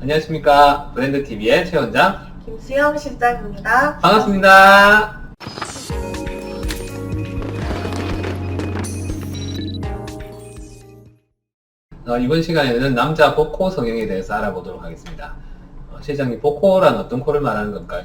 안녕하십니까. 브랜드TV의 최 원장. 김수영 실장입니다. 반갑습니다. 어, 이번 시간에는 남자 복코 성형에 대해서 알아보도록 하겠습니다. 어, 실장님, 복코란 어떤 코를 말하는 걸까요?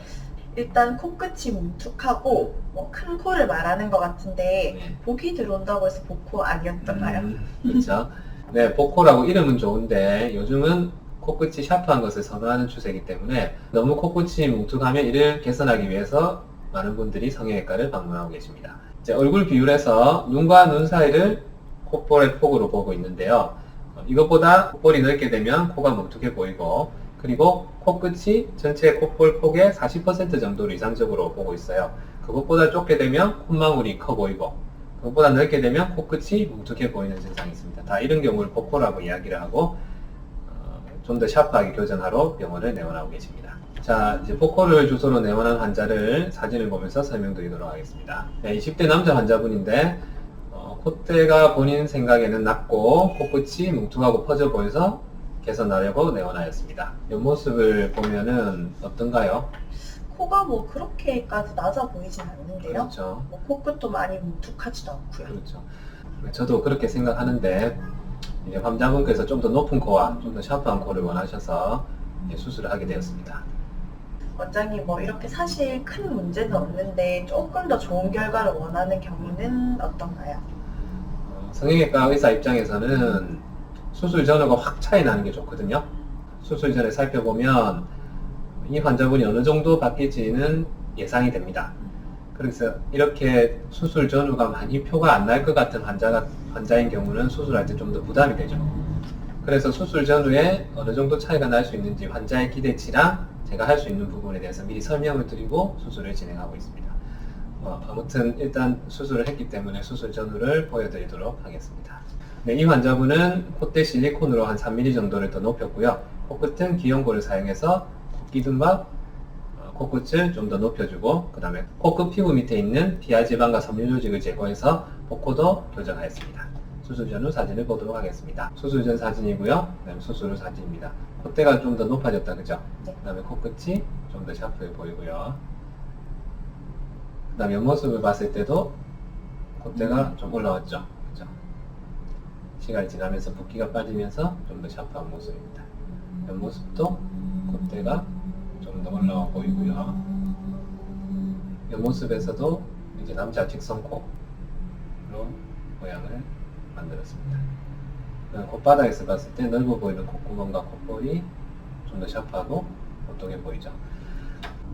일단 코끝이 뭉툭하고 뭐 큰 코를 말하는 것 같은데 네. 복이 들어온다고 해서 복코 아니었던가요? 음, 그렇죠. 네, 복코라고 이름은 좋은데 요즘은 코끝이 샤프한 것을 선호하는 추세이기 때문에 너무 코끝이 뭉툭하면 이를 개선하기 위해서 많은 분들이 성형외과를 방문하고 계십니다. 이제 얼굴 비율에서 눈과 눈 사이를 콧볼의 폭으로 보고 있는데요. 어, 이것보다 콧볼이 넓게 되면 코가 뭉툭해 보이고 그리고 코끝이 전체 콧볼 폭의 40% 정도를 이상적으로 보고 있어요. 그것보다 좁게 되면 콧망울이 커 보이고 그것보다 넓게 되면 코끝이 뭉툭해 보이는 증상이 있습니다. 다 이런 경우를 복코라고 이야기를 하고 어, 좀더 샤프하게 교정하러 병원을 내원하고 계십니다. 자, 이제 복코를 주소로 내원한 환자를 사진을 보면서 설명드리도록 하겠습니다. 네, 20대 남자 환자분인데 어, 콧대가 본인 생각에는 낮고 코끝이 뭉툭하고 퍼져 보여서 개선하려고 내원하였습니다. 옆모습을 보면은 어떤가요? 코가 뭐 그렇게까지 낮아 보이진 않는데요. 그렇죠. 뭐 코끝도 많이 뭉툭하지도 않고요. 그렇죠. 저도 그렇게 생각하는데 이제 환자분께서 좀 더 높은 코와 좀 더 샤프한 코를 원하셔서 이제 수술을 하게 되었습니다. 원장님 뭐 이렇게 사실 큰 문제는 없는데 조금 더 좋은 결과를 원하는 경우는 어떤가요? 어, 성형외과 의사 입장에서는 수술 전후가 확 차이 나는 게 좋거든요. 수술 전에 살펴보면 이 환자분이 어느 정도 바뀔지는 예상이 됩니다. 그래서 이렇게 수술 전후가 많이 표가 안 날 것 같은 환자가, 환자인 경우는 수술할 때 좀 더 부담이 되죠. 그래서 수술 전후에 어느 정도 차이가 날 수 있는지 환자의 기대치랑 제가 할 수 있는 부분에 대해서 미리 설명을 드리고 수술을 진행하고 있습니다. 어, 아무튼 일단 수술을 했기 때문에 수술 전후를 보여드리도록 하겠습니다. 네, 이 환자분은 콧대 실리콘으로 한 3mm 정도를 더 높였고요. 코끝은 기형고를 사용해서 콧기둥과 어, 코끝을 좀 더 높여주고 그 다음에 코끝 피부 밑에 있는 비하지방과 섬유 조직을 제거해서 복코도 교정하였습니다. 수술 전 후 사진을 보도록 하겠습니다. 수술 전 사진이고요. 그 다음에 수술 후 사진입니다. 콧대가 좀 더 높아졌다, 그죠? 네. 그 다음에 코끝이 좀 더 샤프해 보이고요. 그 다음에 옆모습을 봤을 때도 콧대가 좀 올라왔죠. 그죠? 시간이 지나면서 붓기가 빠지면서 좀 더 샤프한 모습입니다. 옆모습도 콧대가 좀 더 올라와 보이고요. 옆모습에서도 이제 남자 직선코로 모양을 만들었습니다. 콧바닥에서 봤을 때 넓어 보이는 콧구멍과 콧볼이 좀 더 샤프하고 보통해 보이죠.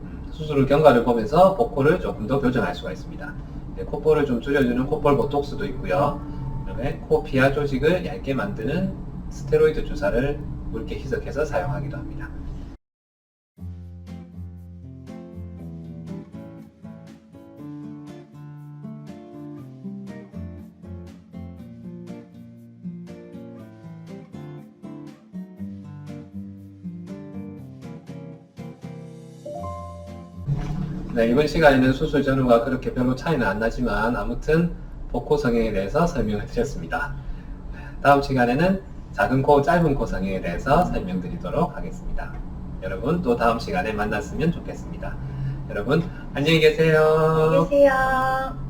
음, 수술 후 경과를 보면서 복코를 조금 더 교정할 수가 있습니다. 네, 콧볼을 좀 줄여주는 콧볼 보톡스도 있고요. 그다음에 코 피하 조직을 얇게 만드는 스테로이드 주사를 묽게 희석해서 사용하기도 합니다. 네, 이번 시간에는 수술 전후가 그렇게 별로 차이는 안 나지만 아무튼 복코 성형에 대해서 설명을 드렸습니다. 다음 시간에는 작은 코, 짧은 코 성형에 대해서 설명드리도록 하겠습니다. 여러분 또 다음 시간에 만났으면 좋겠습니다. 여러분 안녕히 계세요. 안녕히 계세요.